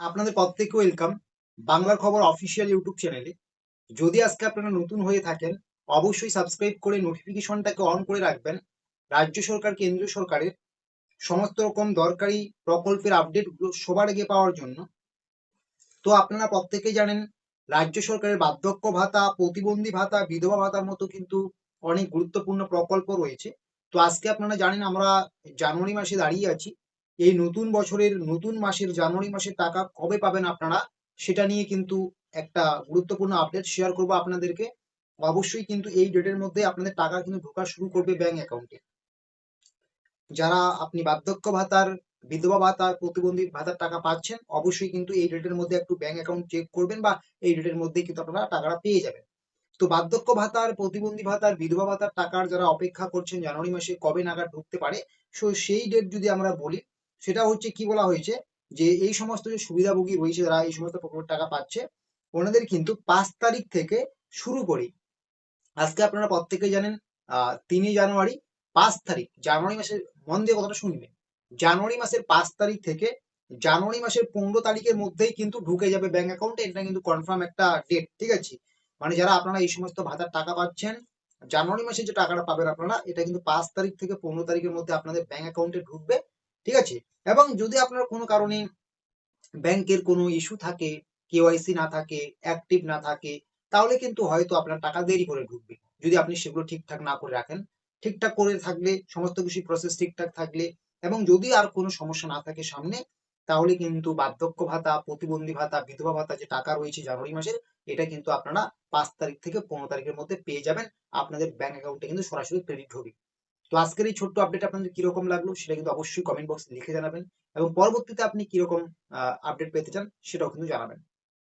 আপনাদের প্রত্যেককে ওয়েলকাম বাংলার খবর অফিসিয়াল ইউটিউব চ্যানেলে যদি আজকে আপনারা নতুন হয়ে থাকেন, অবশ্যই সাবস্ক্রাইব করে নোটিফিকেশনটাকে অন করে রাখবেন। রাজ্য সরকার, কেন্দ্রীয় সরকারের সমস্ত রকম দরকারি প্রকল্পের আপডেটগুলো সবার আগে পাওয়ার জন্য। তো আপনারা প্রত্যেকেই জানেন, রাজ্য সরকারের বার্ধক্য ভাতা, প্রতিবন্ধী ভাতা, বিধবা ভাতার মতো কিন্তু অনেক গুরুত্বপূর্ণ প্রকল্প রয়েছে। তো আজকে আপনারা জানেন, আমরা জানুয়ারি মাসে দাঁড়িয়ে আছি। এই নতুন বছরের, নতুন মাসের, জানুয়ারি মাসের টাকা কবে পাবেন আপনারা, সেটা নিয়ে কিন্তু একটা গুরুত্বপূর্ণ আপডেট শেয়ার করব আপনাদেরকে। অবশ্যই কিন্তু এই ডেটের মধ্যে আপনাদের টাকা কিন্তু ঢোকা শুরু করবে ব্যাংক অ্যাকাউন্টে যারা আপনি বার্ধক্য ভাতার, বিধবা ভাতার, প্রতিবন্ধী ভাতার টাকা পাচ্ছেন, অবশ্যই কিন্তু এই ডেটের মধ্যে একটু ব্যাংক অ্যাকাউন্ট চেক করবেন বা এই ডেটের মধ্যে কিন্তু আপনারা টাকাটা পেয়ে যাবেন। তো বার্ধক্য ভাতার, প্রতিবন্ধী ভাতার, বিধবা ভাতার টাকার যারা অপেক্ষা করছেন জানুয়ারি মাসে কবে নাগাদ ঢুকতে পারে সো সেই ডেট যদি আমরা বলি সেটা হচ্ছে কি বলা হয়েছে? যে এই সমস্ত যে সুবিধাভোগী রয়েছে যারা এই সমস্ত প্রকল্পের টাকা পাচ্ছে, ওনাদের কিন্তু পাঁচ তারিখ থেকে শুরু করে। আজকে আপনারা প্রত্যেকেই জানেন তিনই জানুয়ারি, পাঁচ তারিখ। জানুয়ারি মাসের মন দিয়ে কথাটা শুনবেন। জানুয়ারি মাসের পাঁচ তারিখ থেকে জানুয়ারি মাসের পনেরো তারিখের মধ্যেই কিন্তু ঢুকে যাবে ব্যাংক অ্যাকাউন্টে এটা কিন্তু কনফার্ম একটা ডেট ঠিক আছে? মানে যারা আপনারা এই সমস্ত ভাতার টাকা পাচ্ছেন, জানুয়ারি মাসে যে টাকাটা পাবেন আপনারা, এটা কিন্তু পাঁচ তারিখ থেকে পনেরো তারিখের মধ্যে আপনাদের ব্যাংক অ্যাকাউন্টে ঢুকবে। ঠিক আছে? এবং যদি আপনার কোনো কারণে ব্যাংকের কোনো ইস্যু থাকে কেওয়াইসি না থাকে অ্যাক্টিভ না থাকে, তাহলে কিন্তু হয়তো আপনার টাকা দেরি করে ঢুকবে। যদি আপনি সেগুলো ঠিকঠাক না করে রাখেন। ঠিকঠাক করে থাকলে, সমস্ত কিছু প্রসেস ঠিকঠাক থাকলে এবং যদি আর কোনো সমস্যা না থাকে সামনে, তাহলে কিন্তু বার্ধক্য ভাতা, প্রতিবন্ধী ভাতা, বিধবা ভাতা যে টাকা রয়েছে জানুয়ারি মাসের, এটা কিন্তু আপনারা পাঁচ তারিখ থেকে পনেরো তারিখের মধ্যে পেয়ে যাবেন। আপনাদের ব্যাংক অ্যাকাউন্টে কিন্তু সরাসরি ক্রেডিট হবে তো আজকের এই ছোট্ট আপডেট আপনাদের কীরকম লাগল সেটা কিন্তু অবশ্যই কমেন্ট বক্সে লিখে জানাবেন এবং পরবর্তীতে আপনি কীরকম আপডেট পেতে চান সেটাও কিন্তু জানাবেন।